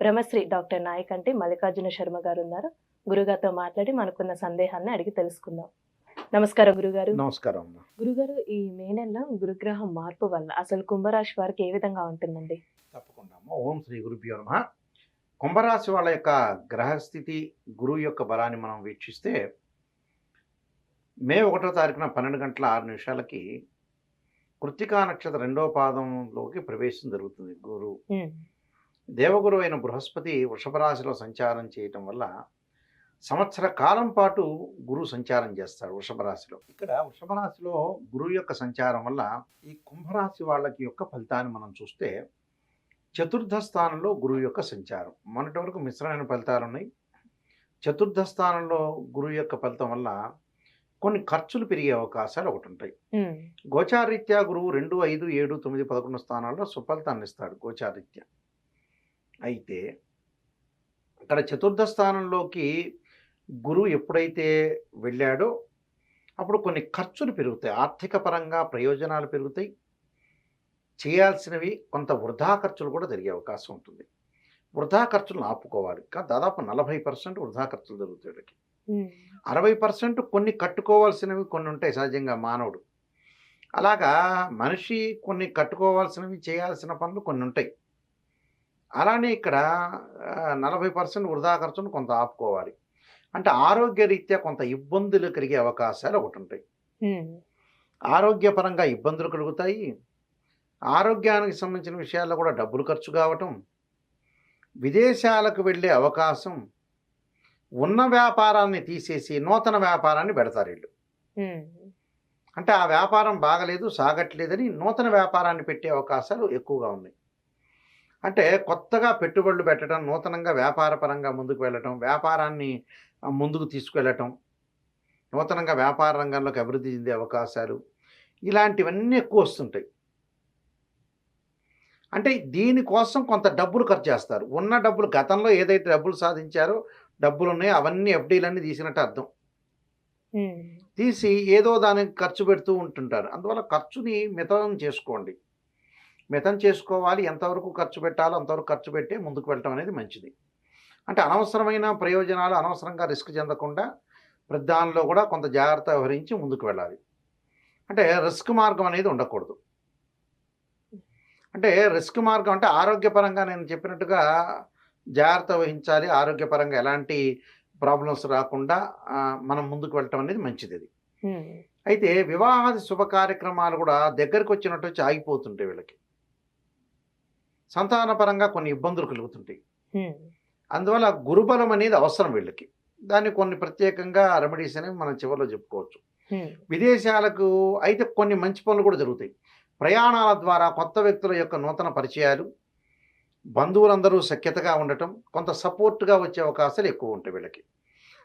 Brahmasri doctor Nayakanti Mallikarjuna Sharma గారు ఉన్నారు. గురుగారితో మాట్లాడి మనకున్న సందేహాన్ని అడిగి తెలుసుకుందాం. నమస్కారం గురుగారు. నమస్కారం గురుగారు ఈ మే నెలలో గురుగ్రహం మార్పు వల్ల అసలు కుంభరాశి వారికి ఏ విధంగా ఉంటుందండి? తప్పకుండా ఓం శ్రీ గురుభ్యో నమ. కుంభరాశి వాళ్ళ యొక్క గ్రహస్థితి గురువు యొక్క బలాన్ని మనం వీక్షిస్తే మే ఒకటో తారీఖున పన్నెండు గంటల ఆరు నిమిషాలకి కృత్తికా నక్షత్ర రెండో పాదంలోకి ప్రవేశం జరుగుతుంది గురు దేవగురు అయిన బృహస్పతి వృషభ రాశిలో సంచారం చేయటం వల్ల సంవత్సర కాలం పాటు గురువు సంచారం చేస్తాడు వృషభ రాశిలో ఇక్కడ వృషభ రాశిలో గురువు యొక్క సంచారం వల్ల ఈ కుంభరాశి వాళ్ళకి యొక్క ఫలితాన్ని మనం చూస్తే చతుర్థ స్థానంలో గురువు యొక్క సంచారం. మొన్నటి వరకు మిశ్రమైన ఫలితాలు ఉన్నాయి. చతుర్థ స్థానంలో గురువు యొక్క ఫలితం వల్ల కొన్ని ఖర్చులు పెరిగే అవకాశాలు ఒకటి ఉంటాయి. గోచారీత్యా గురువు రెండు ఐదు ఏడు తొమ్మిది పదకొండు స్థానాల్లో సుఫలితాన్ని ఇస్తాడు గోచారీత్యా అయితే ఇక్కడ చతుర్థ స్థానంలోకి గురువు ఎప్పుడైతే వెళ్ళాడో అప్పుడు కొన్ని ఖర్చులు పెరుగుతాయి. ఆర్థిక పరంగా ప్రయోజనాలు పెరుగుతాయి. చేయాల్సినవి కొంత వృధా ఖర్చులు కూడా జరిగే అవకాశం ఉంటుంది. వృధా ఖర్చులను ఆపుకోవాలి. కా దాదాపు నలభై పర్సెంట్ వృధా ఖర్చులు జరుగుతాయి అరవై పర్సెంట్ కొన్ని కట్టుకోవాల్సినవి కొన్ని ఉంటాయి సహజంగా మానవుడు. అలాగా మనిషి కొన్ని కట్టుకోవాల్సినవి చేయాల్సిన పనులు కొన్ని ఉంటాయి. అలానే ఇక్కడ నలభై పర్సెంట్ వృధా ఖర్చును కొంత ఆపుకోవాలి. అంటే ఆరోగ్య రీత్యా కొంత ఇబ్బందులు కలిగే అవకాశాలు ఒకటి ఉంటాయి ఆరోగ్యపరంగా ఇబ్బందులు కలుగుతాయి. ఆరోగ్యానికి సంబంధించిన విషయాల్లో కూడా డబ్బులు ఖర్చు కావటం విదేశాలకు వెళ్ళే అవకాశం ఉన్న వ్యాపారాన్ని తీసేసి నూతన వ్యాపారాన్ని పెడతారు వీళ్ళు. అంటే ఆ వ్యాపారం బాగలేదు సాగట్లేదని నూతన వ్యాపారాన్ని పెట్టే అవకాశాలు ఎక్కువగా ఉన్నాయి. అంటే కొత్తగా పెట్టుబడులు పెట్టడం నూతనంగా వ్యాపారపరంగా ముందుకు వెళ్ళటం వ్యాపారాన్ని ముందుకు తీసుకెళ్ళటం నూతనంగా వ్యాపార రంగంలోకి అభివృద్ధి చెందే అవకాశాలు ఇలాంటివన్నీ ఎక్కువ వస్తుంటాయి. అంటే దీనికోసం కొంత డబ్బులు ఖర్చు చేస్తారు. ఉన్న డబ్బులు గతంలో ఏదైతే డబ్బులు సాధించారో డబ్బులు ఉన్నాయో అవన్నీ ఎఫ్డీలన్నీ తీసినట్టు అర్థం. తీసి ఏదో దానికి ఖర్చు పెడుతూ ఉంటుంటారు. అందువల్ల ఖర్చుని మితం చేసుకోండి. మితం చేసుకోవాలి ఎంతవరకు ఖర్చు పెట్టాలో అంతవరకు ఖర్చు పెట్టి ముందుకు వెళ్ళటం అనేది మంచిది. అంటే అనవసరమైన ప్రయోజనాలు అనవసరంగా రిస్క్ చెందకుండా ప్రతి దానిలో కూడా కొంత జాగ్రత్త వహించి ముందుకు వెళ్ళాలి. అంటే రిస్క్ మార్గం అనేది ఉండకూడదు. అంటే రిస్క్ మార్గం అంటే ఆరోగ్యపరంగా నేను చెప్పినట్టుగా జాగ్రత్త వహించాలి ఆరోగ్యపరంగా ఎలాంటి ప్రాబ్లమ్స్ రాకుండా మనం ముందుకు వెళ్ళటం అనేది మంచిది అది. అయితే వివాహాది శుభ కార్యక్రమాలు కూడా దగ్గరికి వచ్చినట్టు వచ్చి ఆగిపోతుంటాయి వీళ్ళకి. సంతానపరంగా కొన్ని ఇబ్బందులు కలుగుతుంటాయి. అందువల్ల గురుబలం అనేది అవసరం వీళ్ళకి. దాన్ని కొన్ని ప్రత్యేకంగా రెమెడీస్ అనేవి మనం చివరిలో చెప్పుకోవచ్చు. విదేశాలకు అయితే కొన్ని మంచి పనులు కూడా జరుగుతాయి. ప్రయాణాల ద్వారా కొత్త వ్యక్తుల యొక్క నూతన పరిచయాలు బంధువులందరూ సఖ్యతగా ఉండటం కొంత సపోర్ట్గా వచ్చే అవకాశాలు ఎక్కువ ఉంటాయి వీళ్ళకి.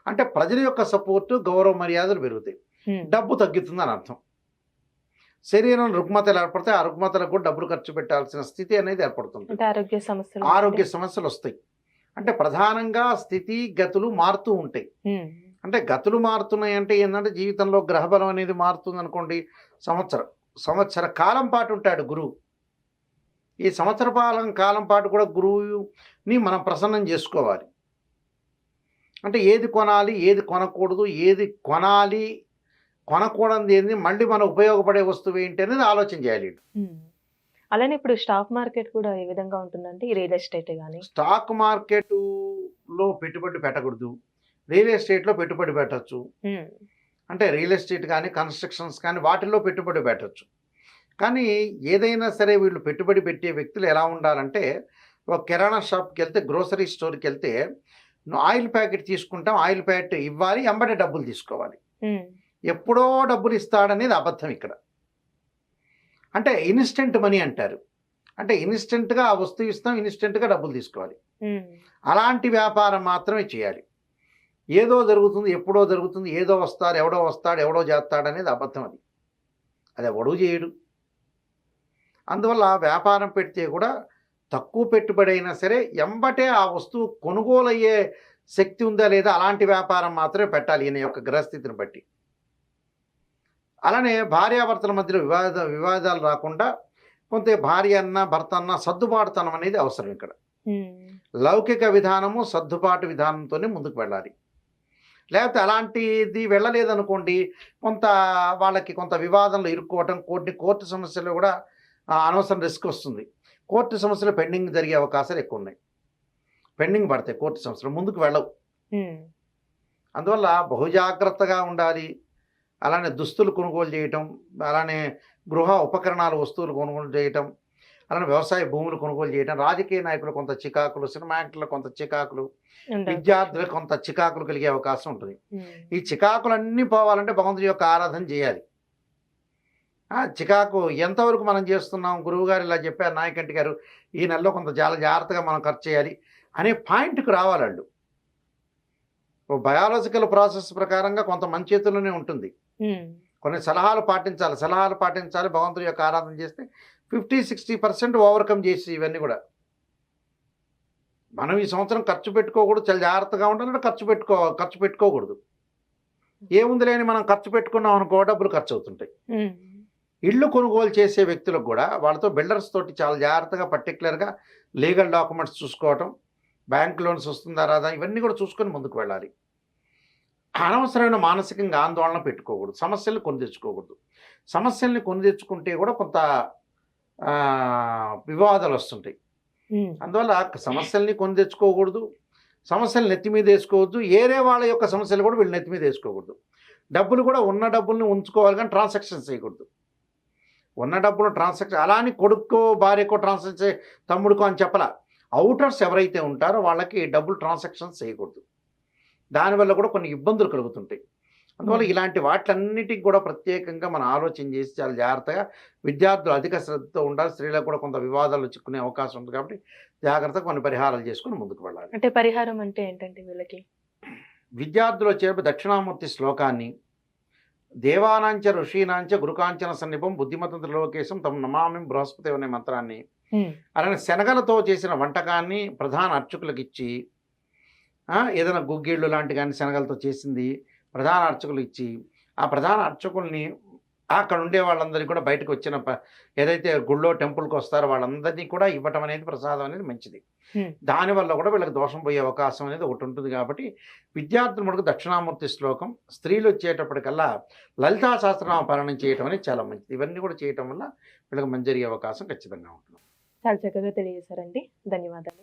అంటే ప్రజల యొక్క సపోర్టు గౌరవ మర్యాదలు పెరుగుతాయి. డబ్బు తగ్గుతుందని అర్థం. శరీరం రుగ్మతలు ఏర్పడితే ఆ రుగ్మతలకు కూడా డబ్బులు ఖర్చు పెట్టాల్సిన స్థితి అనేది ఏర్పడుతుంది. ఆరోగ్య సమస్యలు ఆరోగ్య సమస్యలు వస్తాయి. అంటే ప్రధానంగా స్థితి గతులు మారుతూ ఉంటాయి. అంటే గతులు మారుతున్నాయి అంటే ఏంటంటే జీవితంలో గ్రహబలం అనేది మారుతుంది అనుకోండి. సంవత్సరం సంవత్సర కాలం పాటు ఉంటాడు గురువు. ఈ సంవత్సర పాలన కాలం పాటు కూడా గురువుని మనం ప్రసన్నం చేసుకోవాలి. అంటే ఏది కొనాలి ఏది కొనకూడదు ఏది కొనాలి కొనకూడదు ఏంది? మళ్ళీ మన ఉపయోగపడే వస్తువు ఏంటి అనేది ఆలోచన చేయాలి. అలానే ఇప్పుడు స్టాక్ మార్కెట్ కూడా ఏ విధంగా ఉంటుందంటే ఈ రియల్ ఎస్టేట్ కానీ స్టాక్ మార్కెట్లో పెట్టుబడి పెట్టకూడదు. రియల్ ఎస్టేట్లో పెట్టుబడి పెట్టచ్చు. అంటే రియల్ ఎస్టేట్ కానీ కన్స్ట్రక్షన్స్ కానీ వాటిల్లో పెట్టుబడి పెట్టచ్చు. కానీ ఏదైనా సరే వీళ్ళు పెట్టుబడి పెట్టే వ్యక్తులు ఎలా ఉండాలంటే ఒక కిరాణా షాప్కి వెళ్తే గ్రోసరీ స్టోర్కి వెళ్తే ఆయిల్ ప్యాకెట్ తీసుకుంటాం ఆయిల్ ప్యాకెట్ ఇవ్వాలి ఎంబడే డబ్బులు తీసుకోవాలి. ఎప్పుడో డబ్బులు ఇస్తాడనేది అబద్ధం ఇక్కడ. అంటే ఇన్స్టెంట్ మనీ అంటారు. అంటే ఇన్స్టెంట్గా ఆ వస్తువు ఇస్తాం ఇన్స్టెంట్గా డబ్బులు తీసుకోవాలి. అలాంటి వ్యాపారం మాత్రమే చేయాలి. ఏదో జరుగుతుంది ఎప్పుడో జరుగుతుంది ఏదో వస్తారు ఎవడో వస్తాడు ఎవడో చేస్తాడు అనేది అబద్ధం అది. అది ఎవడూ చేయడు. అందువల్ల వ్యాపారం పెడితే కూడా తక్కువ పెట్టుబడి అయినా సరే ఎంబటే ఆ వస్తువు కొనుగోలు అయ్యే శక్తి ఉందా లేదా అలాంటి వ్యాపారం మాత్రమే పెట్టాలి ఈయన యొక్క గ్రహస్థితిని బట్టి. అలానే భార్యాభర్తల మధ్యలో వివాద వివాదాలు రాకుండా కొంత భార్య అన్న భర్త అన్న సర్దుబాటుతనం అనేది అవసరం ఇక్కడ. లౌకిక విధానము సర్దుబాటు విధానంతోనే ముందుకు వెళ్ళాలి. లేకపోతే అలాంటిది వెళ్ళలేదనుకోండి కొంత వాళ్ళకి కొంత వివాదంలో ఇరుక్కోవటం కోర్టు కోర్టు సమస్యలు కూడా అనవసరం రిస్క్ వస్తుంది. కోర్టు సమస్యలు పెండింగ్ జరిగే అవకాశాలు ఎక్కువ ఉన్నాయి. పెండింగ్ పడతాయి కోర్టు సమస్యలు ముందుకు వెళ్ళవు. అందువల్ల బహుజాగ్రత్తగా ఉండాలి. అలానే దుస్తులు కొనుగోలు చేయటం అలానే గృహ ఉపకరణాలు వస్తువులు కొనుగోలు చేయటం అలానే వ్యవసాయ భూములు కొనుగోలు చేయటం రాజకీయ నాయకులు కొంత చికాకులు సినిమా యాక్టర్లు కొంత చికాకులు ఉండదు. విద్యార్థులకు కొంత చికాకులు కలిగే అవకాశం ఉంటుంది. ఈ చికాకులన్నీ పోవాలంటే భగవంతుడి యొక్క ఆరాధన చేయాలి. ఆ చికాకు ఎంతవరకు మనం చేస్తున్నాం? గురువు గారు ఇలా చెప్పారు నాయకంటి గారు ఈ నెలలో కొంత చాలా జాగ్రత్తగా మనం ఖర్చు చేయాలి అనే పాయింట్కి రావాలి వాళ్ళు బయాలజికల్ ప్రాసెస్ ప్రకారంగా కొంత మన చేతుల్లోనే ఉంటుంది. కొన్ని సలహాలు పాటించాలి. సలహాలు పాటించాలి. భగవంతుడి యొక్క ఆరాధన చేస్తే ఫిఫ్టీ సిక్స్టీ పర్సెంట్ ఓవర్కమ్ చేసి ఇవన్నీ కూడా. మనం ఈ సంవత్సరం ఖర్చు పెట్టుకోకూడదు. చాలా జాగ్రత్తగా ఉండాలంటే ఖర్చు పెట్టుకో ఖర్చు పెట్టుకోకూడదు. ఏముంది లేని మనం ఖర్చు పెట్టుకున్నాం అనుకో డబ్బులు ఖర్చు అవుతుంటాయి. ఇల్లు కొనుగోలు చేసే వ్యక్తులకు కూడా వాళ్ళతో బిల్డర్స్ తోటి చాలా జాగ్రత్తగా పర్టికులర్గా లీగల్ డాక్యుమెంట్స్ చూసుకోవటం బ్యాంక్ లోన్స్ వస్తుందా రాదా ఇవన్నీ కూడా చూసుకొని ముందుకు వెళ్ళాలి. అనవసరమైన మానసికంగా ఆందోళన పెట్టుకోకూడదు. సమస్యల్ని కొని తెచ్చుకోకూడదు. సమస్యల్ని కొని తెచ్చుకుంటే కూడా కొంత వివాదాలు వస్తుంటాయి. అందువల్ల సమస్యల్ని కొని తెచ్చుకోకూడదు. సమస్యలు నెత్తి మీద వేసుకోవద్దు. ఏరే వాళ్ళ యొక్క సమస్యలు కూడా వీళ్ళు నెత్తి మీద వేసుకోకూడదు. డబ్బులు కూడా ఉన్న డబ్బుల్ని ఉంచుకోవాలి కానీ ట్రాన్సాక్షన్స్ చేయకూడదు. ఉన్న డబ్బులు ట్రాన్సాక్షన్ అలా అని కొడుక్కో భార్యకో ట్రాన్సాక్షన్ తమ్ముడికో అని చెప్పలా. అవుటర్స్ ఎవరైతే ఉంటారో వాళ్ళకి డబ్బులు ట్రాన్సాక్షన్స్ చేయకూడదు. దానివల్ల కూడా కొన్ని ఇబ్బందులు కలుగుతుంటాయి. అందువల్ల ఇలాంటి వాటిలన్నిటికి కూడా ప్రత్యేకంగా మనం ఆలోచన చేసి చాలా జాగ్రత్తగా విద్యార్థులు అధిక శ్రద్ధతో ఉండాలి. స్త్రీలకు కూడా కొంత వివాదాలు చిక్కునే అవకాశం ఉంది కాబట్టి జాగ్రత్తగా కొన్ని పరిహారాలు చేసుకుని ముందుకు వెళ్ళాలి. అంటే పరిహారం అంటే ఏంటంటే వీళ్ళకి? విద్యార్థులు వచ్చేటప్పుడు దక్షిణామూర్తి శ్లోకాన్ని దేవానాంచ ఋషీనాంచ గురుకాంచన సన్నిపం బుద్ధిమతంత్ర లోకేశం తమ నమామి బృహస్పతి అనే మంత్రాన్ని అలానే శనగలతో చేసిన వంటకాన్ని ప్రధాన అర్చకులకు ఇచ్చి ఏదైనా గుగ్గిళ్ళు లాంటి కానీ శనగలతో చేసింది ప్రధాన అర్చకులు ఇచ్చి ఆ ప్రధాన అర్చకుల్ని అక్కడ ఉండే వాళ్ళందరికీ కూడా బయటకు వచ్చిన ఏదైతే గుళ్ళో టెంపుల్కి వస్తారో వాళ్ళందరినీ కూడా ఇవ్వటం అనేది ప్రసాదం అనేది మంచిది. దానివల్ల కూడా వీళ్ళకి దోషం పోయే అవకాశం అనేది ఒకటి ఉంటుంది కాబట్టి విద్యార్థులు మటుకు దక్షిణామూర్తి శ్లోకం స్త్రీలు వచ్చేటప్పటికల్లా లలితా సహస్రనామ పాలన చేయటం అనేది చాలా మంచిది. ఇవన్నీ కూడా చేయటం వల్ల వీళ్ళకి మంచి జరిగే అవకాశం ఖచ్చితంగా ఉంటుంది. చాలా చక్కగా తెలియజేశారండి. ధన్యవాదాలు.